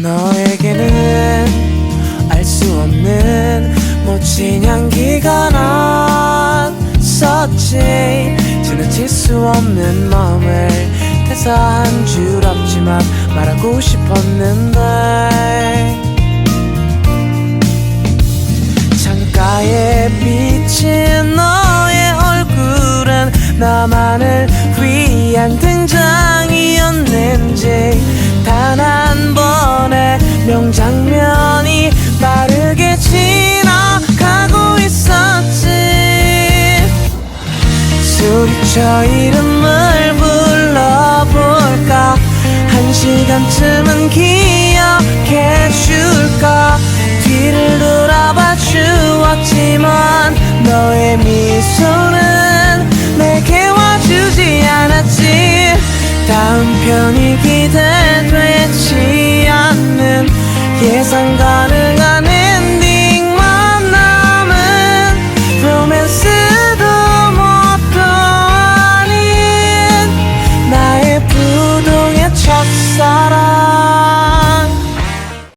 너에게는 알 수 없는 멋진 향기가 났었지. 지나칠 수 없는 마음을 대사 한 줄 없지만 말하고 싶었는데. 창가에 비친 너의 얼굴은 나만을 소리쳐 이름을 불러볼까? 한 시간쯤은 기억해 줄까? 뒤를 돌아봐 주었지만 너의 미소는 내게 와주지 않았지. 다음 편이 기대되지 않는 예상 가는